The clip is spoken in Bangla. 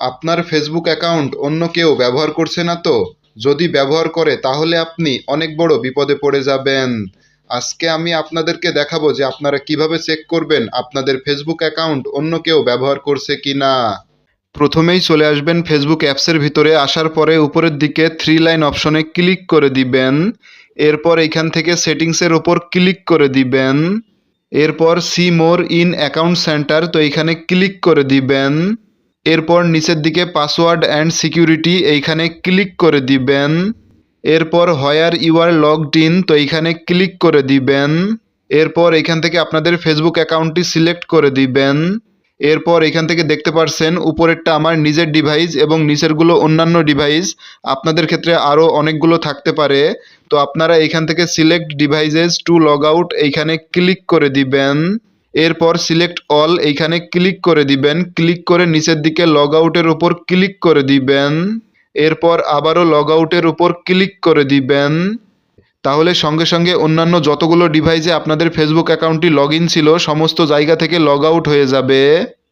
আপনার ফেসবুক অ্যাকাউন্ট অন্য কেউ ব্যবহার করছে না তো? যদি ব্যবহার করে, তাহলে আপনি অনেক বড় বিপদে পড়ে যাবেন। আজকে আমি আপনাদেরকে দেখাবো যে আপনারা কীভাবে চেক করবেন আপনাদের ফেসবুক অ্যাকাউন্ট অন্য কেউ ব্যবহার করছে কি না প্রথমেই চলে আসবেন ফেসবুক অ্যাপসের ভিতরে, আসার পরে উপরের দিকে থ্রি লাইন অপশনে ক্লিক করে দিবেন। এরপর এইখান থেকে সেটিংসের ওপর ক্লিক করে দিবেন। এরপর see more in account center তো এইখানে ক্লিক করে দিবেন। এরপর নিচের দিকে পাসওয়ার্ড অ্যান্ড সিকিউরিটি এইখানে ক্লিক করে দিবেন। এরপর where you are logged in, তো এইখানে ক্লিক করে দিবেন। এরপর এখান থেকে আপনাদের ফেসবুক অ্যাকাউন্টটি সিলেক্ট করে দিবেন। এরপর এখান থেকে দেখতে পারছেন, উপরেরটা আমার নিজের ডিভাইস এবং নিচেরগুলো অন্যান্য ডিভাইস। আপনাদের ক্ষেত্রে আরও অনেকগুলো থাকতে পারে। তো আপনারা এখান থেকে select devices to log out এইখানে ক্লিক করে দিবেন। এরপর সিলেক্ট অল এইখানে ক্লিক করে দিবেন। ক্লিক করে নিচের দিকে লগ আউটের উপর ক্লিক করে দিবেন। এরপর আবারও লগ আউটের উপর ক্লিক করে দিবেন। তাহলে সঙ্গে সঙ্গে অন্যান্য যতগুলো ডিভাইসে আপনাদের ফেসবুক অ্যাকাউন্টটি লগ ছিল, সমস্ত জায়গা থেকে লগ আউট হয়ে যাবে।